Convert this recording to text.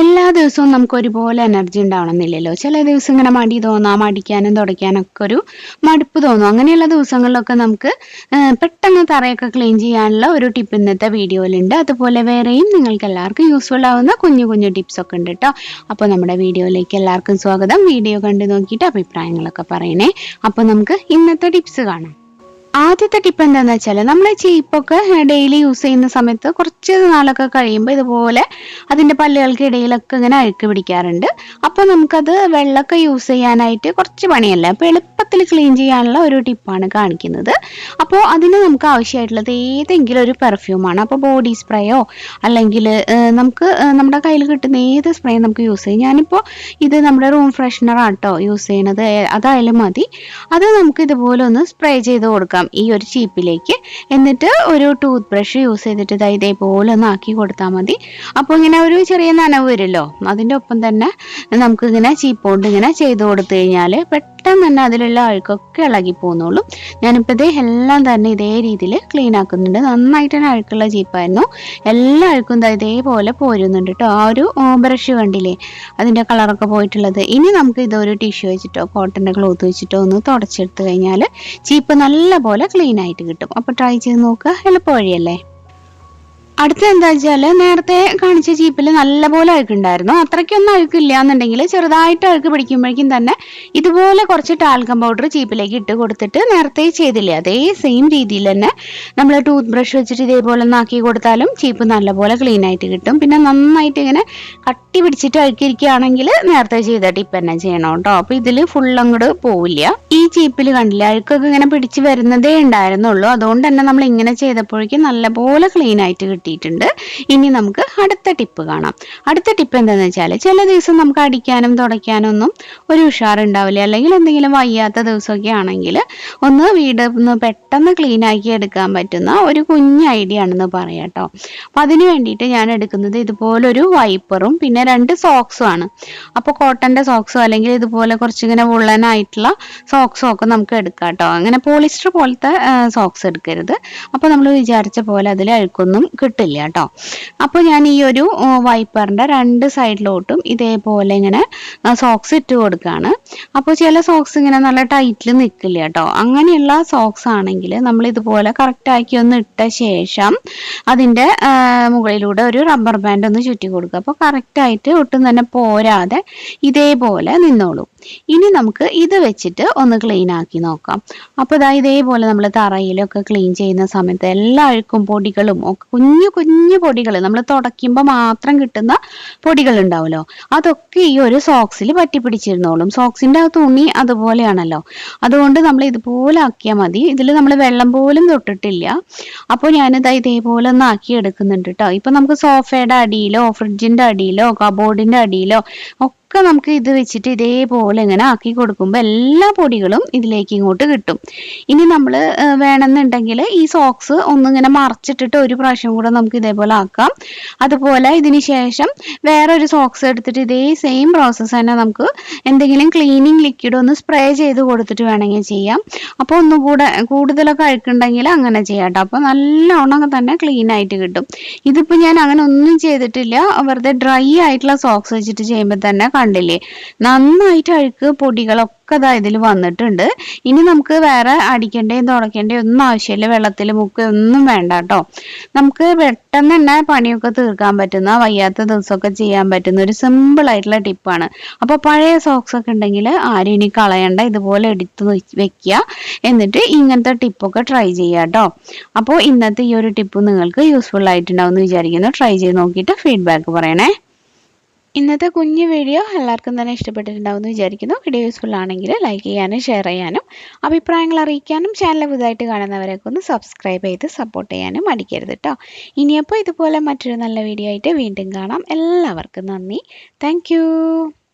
എല്ലാ ദിവസവും നമുക്ക് ഒരുപോലെ എനർജി ഉണ്ടാവണമെന്നില്ലല്ലോ. ചില ദിവസം ഇങ്ങനെ മടി തോന്നാം മടിക്കാനും തുടയ്ക്കാനൊക്കെ ഒരു മടുപ്പ് തോന്നും. അങ്ങനെയുള്ള ദിവസങ്ങളിലൊക്കെ നമുക്ക് പെട്ടെന്ന് തറയൊക്കെ ക്ലീൻ ചെയ്യാനുള്ള ഒരു ടിപ്പ് ഇന്നത്തെ വീഡിയോയിലുണ്ട്. അതുപോലെ വേറെയും നിങ്ങൾക്ക് എല്ലാവർക്കും യൂസ്ഫുൾ ആവുന്ന കുഞ്ഞു കുഞ്ഞു ടിപ്സ് ഒക്കെ ഉണ്ട് കേട്ടോ അപ്പോൾ നമ്മുടെ വീഡിയോയിലേക്ക് എല്ലാവർക്കും സ്വാഗതം. വീഡിയോ കണ്ടു നോക്കിയിട്ട് അഭിപ്രായങ്ങളൊക്കെ പറയണേ. അപ്പോൾ നമുക്ക് ഇന്നത്തെ ടിപ്സ് കാണാം. ആദ്യത്തെ ടിപ്പ് എന്താന്ന് വെച്ചാൽ നമ്മൾ ചീപ്പൊക്കെ ഡെയിലി യൂസ് ചെയ്യുന്ന സമയത്ത് കുറച്ച് നാളൊക്കെ കഴിയുമ്പോൾ ഇതുപോലെ അതിന്റെ പല്ലുകൾക്ക് ഇടയിലൊക്കെ ഇങ്ങനെ അഴുക്ക് പിടിക്കാറുണ്ട്. അപ്പോൾ നമുക്കത് വെള്ളമൊക്കെ യൂസ് ചെയ്യാനായിട്ട് കുറച്ച് പണിയല്ല? അപ്പോൾ എളുപ്പത്തിൽ ക്ലീൻ ചെയ്യാനുള്ള ഒരു ടിപ്പാണ് കാണിക്കുന്നത്. അപ്പോൾ അതിന് നമുക്ക് ആവശ്യമായിട്ടുള്ളത് ഏതെങ്കിലും ഒരു പെർഫ്യൂമാണ് അപ്പോൾ ബോഡി സ്പ്രേയോ അല്ലെങ്കിൽ നമുക്ക് നമ്മുടെ കയ്യിൽ കിട്ടുന്ന ഏത് സ്പ്രേ നമുക്ക് യൂസ് ചെയ്യാം. ഞാനിപ്പോൾ ഇത് നമ്മുടെ റൂം ഫ്രഷ്നർ ആട്ടോ യൂസ് ചെയ്യണത്. അതായാലും മതി. അത് നമുക്ക് ഇതുപോലെ ഒന്ന് സ്പ്രേ ചെയ്ത് കൊടുക്കാം. ഈ ഒരു ചീപ്പിലേക്ക് എന്നിട്ട് ഒരു ടൂത്ത് ബ്രഷ് യൂസ് ചെയ്തിട്ട് ഇതാ ഇതേപോലെ ഒന്ന് ആക്കി കൊടുത്താൽ മതി. അപ്പോൾ ഇങ്ങനെ ഒരു ചെറിയ നനവ് വരുമല്ലോ അതിന്റെ ഒപ്പം തന്നെ നമുക്കിങ്ങനെ ചീപ്പ് കൊണ്ട് ഇങ്ങനെ ചെയ്ത് കൊടുത്തു കഴിഞ്ഞാൽ തന്നെ അതിലുള്ള അഴുക്കൊക്കെ ഇളകി പോകുന്നുള്ളൂ ഞാനിപ്പോൾ ഇതേ എല്ലാം തന്നെ ഇതേ രീതിയിൽ ക്ലീൻ ആക്കുന്നുണ്ട്. നന്നായിട്ട് തന്നെ അഴുക്കുള്ള ജീപ്പായിരുന്നു എല്ലാ അഴുക്കും ഇതേപോലെ പോരുന്നുണ്ട് കേട്ടോ ആ ഒരു ബ്രഷ് കണ്ടില്ലേ? അതിന്റെ കളറൊക്കെ പോയിട്ടുള്ളത്. ഇനി നമുക്ക് ഇതൊരു ടിഷ്യൂ വെച്ചിട്ടോ കോട്ടന്റെ ക്ലോത്ത് വെച്ചിട്ടോ ഒന്ന് തുടച്ചെടുത്ത് കഴിഞ്ഞാൽ ചീപ്പ് നല്ല പോലെ ക്ലീൻ ആയിട്ട് കിട്ടും. അപ്പോൾ ട്രൈ ചെയ്ത് നോക്കുക. എളുപ്പ വഴിയല്ലേ അടുത്ത എന്താ നേരത്തെ കാണിച്ച ചീപ്പിൽ നല്ലപോലെ അഴുക്കുണ്ടായിരുന്നു. അത്രയ്ക്കൊന്നും അഴുക്കില്ല എന്നുണ്ടെങ്കിൽ ചെറുതായിട്ട് അഴുക്ക് പിടിക്കുമ്പോഴേക്കും തന്നെ ഇതുപോലെ കുറച്ച് ടാൽക്കം പൗഡർ ചീപ്പിലേക്ക് ഇട്ട് കൊടുത്തിട്ട് നേരത്തെ ചെയ്തില്ലേ? അതേ സെയിം രീതിയിൽ തന്നെ നമ്മൾ ടൂത്ത് ബ്രഷ് വെച്ചിട്ട് ഇതേപോലെ ഒന്നാക്കി കൊടുത്താലും ചീപ്പ് നല്ലപോലെ ക്ലീൻ ആയിട്ട് കിട്ടും. പിന്നെ നന്നായിട്ട് ഇങ്ങനെ കട്ടി പിടിച്ചിട്ട് അഴുക്കിരിക്കുകയാണെങ്കിൽ നേരത്തെ ചെയ്ത ടിപ്പ് തന്നെ ചെയ്യണം കേട്ടോ. അപ്പൊ ഇതിൽ ഫുൾ അങ്ങോട്ട് പോവില്ല. ഈ ചീപ്പിൽ കണ്ടില്ല? അഴുക്കൊക്കെ ഇങ്ങനെ പിടിച്ച് വരുന്നതേ ഉണ്ടായിരുന്നുള്ളൂ. അതുകൊണ്ട് തന്നെ നമ്മൾ ഇങ്ങനെ ചെയ്തപ്പോഴേക്കും നല്ലപോലെ ക്ലീൻ ആയിട്ട് കിട്ടും. കിട്ടിയിട്ടുണ്ട്. ഇനി നമുക്ക് അടുത്ത ടിപ്പ് കാണാം. അടുത്ത ടിപ്പ് എന്താണെന്ന് വെച്ചാൽ ചില ദിവസം നമുക്ക് അടിക്കാനും തുടയ്ക്കാനും ഒന്നും ഒരു ഉഷാറുണ്ടാവില്ല. അല്ലെങ്കിൽ എന്തെങ്കിലും വയ്യാത്ത ദിവസമൊക്കെ ആണെങ്കിൽ ഒന്ന് വീട് ഒന്ന് പെട്ടെന്ന് ക്ലീൻ ആക്കി എടുക്കാൻ പറ്റുന്ന ഒരു കുഞ്ഞ് ഐഡിയ ആണെന്ന് പറയാം കേട്ടോ. അപ്പം അതിന് വേണ്ടിയിട്ട് ഞാൻ എടുക്കുന്നത് ഇതുപോലൊരു വൈപ്പറും പിന്നെ രണ്ട് സോക്സും ആണ്. അപ്പോൾ കോട്ടന്റെ സോക്സോ അല്ലെങ്കിൽ ഇതുപോലെ കുറച്ചിങ്ങനെ വുള്ളനായിട്ടുള്ള സോക്സോ ഒക്കെ നമുക്ക് എടുക്കാം കേട്ടോ. അങ്ങനെ പോളിസ്റ്റർ പോലത്തെ സോക്സ് എടുക്കരുത്. അപ്പോൾ നമ്മൾ വിചാരിച്ച പോലെ അതിൽ അഴുക്കൊന്നും കിട്ടും കിട്ടില്ല കേട്ടോ. അപ്പോൾ ഞാൻ ഈ ഒരു വൈപ്പറിന്റെ രണ്ട് സൈഡിലോട്ടും ഇതേപോലെ ഇങ്ങനെ സോക്സ് ഇട്ട് കൊടുക്കുകയാണ് അപ്പോൾ ചില സോക്സ് ഇങ്ങനെ നല്ല ടൈറ്റിൽ നിൽക്കില്ല കേട്ടോ. അങ്ങനെയുള്ള സോക്സ് ആണെങ്കിൽ നമ്മൾ ഇതുപോലെ കറക്റ്റാക്കി ഒന്ന് ഇട്ട ശേഷം അതിന്റെ മുകളിലൂടെ ഒരു റബ്ബർ ബാൻഡ് ഒന്ന് ചുറ്റി കൊടുക്കുക. അപ്പോൾ കറക്റ്റായിട്ട് ഒട്ടും തന്നെ പോരാതെ ഇതേപോലെ നിന്നോളൂ. ഇനി നമുക്ക് ഇത് വെച്ചിട്ട് ഒന്ന് ക്ലീൻ ആക്കി നോക്കാം. അപ്പോൾ ഇതാ ഇതേപോലെ നമ്മൾ തറയിലൊക്കെ ക്ലീൻ ചെയ്യുന്ന സമയത്ത് എല്ലാ അഴുക്കും പൊടികളും ഒക്കെ കുഞ്ഞു കുഞ്ഞു പൊടികൾ നമ്മൾ തുടയ്ക്കുമ്പോൾ മാത്രം കിട്ടുന്ന പൊടികൾ ഉണ്ടാവുമല്ലോ അതൊക്കെ ഈ ഒരു സോക്സിൽ പറ്റി പിടിച്ചിരുന്നോളും സോക്സിന്റെ ആ തുണി അതുപോലെയാണല്ലോ. അതുകൊണ്ട് നമ്മൾ ഇതുപോലെ ആക്കിയാൽ മതി. ഇതിൽ നമ്മൾ വെള്ളം പോലും തൊട്ടിട്ടില്ല. അപ്പോൾ ഞാനിതാ ഇതേപോലെ ഒന്ന് ആക്കി എടുക്കുന്നുണ്ട് കേട്ടോ ഇപ്പം നമുക്ക് സോഫയുടെ അടിയിലോ ഫ്രിഡ്ജിന്റെ അടിയിലോ കബോർഡിന്റെ അടിയിലോ ഒക്കെ നമുക്ക് ഇത് വെച്ചിട്ട് ഇതേപോലെ ഇങ്ങനെ ആക്കി കൊടുക്കുമ്പോൾ എല്ലാ പൊടികളും ഇതിലേക്ക് ഇങ്ങോട്ട് കിട്ടും. ഇനി നമ്മൾ വേണമെന്നുണ്ടെങ്കിൽ ഈ സോക്സ് ഒന്നിങ്ങനെ മറച്ചിട്ടിട്ട് ഒരു പ്രാവശ്യം കൂടെ നമുക്ക് ഇതേപോലെ ആക്കാം. അതുപോലെ ഇതിന് ശേഷം വേറൊരു സോക്സ് എടുത്തിട്ട് ഇതേ സെയിം പ്രോസസ്സ് തന്നെ നമുക്ക് എന്തെങ്കിലും ക്ലീനിങ് ലിക്വിഡ് ഒന്ന് സ്പ്രേ ചെയ്ത് കൊടുത്തിട്ട് വേണമെങ്കിൽ ചെയ്യാം. അപ്പോൾ ഒന്നുകൂടെ കൂടുതലൊക്കെ അഴുക്കുണ്ടെങ്കിൽ അങ്ങനെ ചെയ്യാം കേട്ടോ അപ്പോൾ നല്ലോണം തന്നെ ക്ലീൻ ആയിട്ട് കിട്ടും. ഇതിപ്പോൾ ഞാൻ അങ്ങനെ ഒന്നും ചെയ്തിട്ടില്ല. വെറുതെ ഡ്രൈ ആയിട്ടുള്ള സോക്സ് വെച്ചിട്ട് ചെയ്യുമ്പോൾ തന്നെ കണ്ടില്ലേ? നന്നായിട്ട് അഴുക്ക് പൊടികളൊക്കെ ഇതാ ഇതിൽ വന്നിട്ടുണ്ട്. ഇനി നമുക്ക് വേറെ അടിക്കേണ്ടേയും തുടക്കേണ്ടേ ഒന്നും ആവശ്യമില്ല വെള്ളത്തിൽ മുക്ക് ഒന്നും വേണ്ട കേട്ടോ നമുക്ക് പെട്ടെന്ന് തന്നെ പണിയൊക്കെ തീർക്കാൻ പറ്റുന്ന വയ്യാത്ത ദിവസമൊക്കെ ചെയ്യാൻ പറ്റുന്ന ഒരു സിമ്പിൾ ആയിട്ടുള്ള ടിപ്പാണ് അപ്പോൾ പഴയ സോക്സ് ഒക്കെ ഉണ്ടെങ്കിൽ ആരും ഇനി കളയണ്ട. ഇതുപോലെ എടുത്ത് വെക്കുക എന്നിട്ട് ഇങ്ങനത്തെ ടിപ്പൊക്കെ ട്രൈ ചെയ്യുക കേട്ടോ അപ്പോൾ ഇന്നത്തെ ഈ ഒരു ടിപ്പ് നിങ്ങൾക്ക് യൂസ്ഫുൾ ആയിട്ടുണ്ടാവും എന്ന് വിചാരിക്കുന്നു. ട്രൈ ചെയ്ത് നോക്കിയിട്ട് ഫീഡ്ബാക്ക് പറയണേ. ഇന്നത്തെ കുഞ്ഞു വീഡിയോ എല്ലാവർക്കും തന്നെ ഇഷ്ടപ്പെട്ടിട്ടുണ്ടാവുമെന്ന് വിചാരിക്കുന്നു. വീഡിയോ യൂസ്ഫുൾ ആണെങ്കിൽ ലൈക്ക് ചെയ്യാനും ഷെയർ ചെയ്യാനും അഭിപ്രായങ്ങൾ അറിയിക്കാനും ചാനൽ പുതുതായിട്ട് കാണുന്നവരൊക്കെ ഒന്ന് സബ്സ്ക്രൈബ് ചെയ്ത് സപ്പോർട്ട് ചെയ്യാനും മടിക്കരുത് കേട്ടോ ഇനിയപ്പോൾ ഇതുപോലെ മറ്റൊരു നല്ല വീഡിയോ ആയിട്ട് വീണ്ടും കാണാം. എല്ലാവർക്കും നന്ദി. താങ്ക്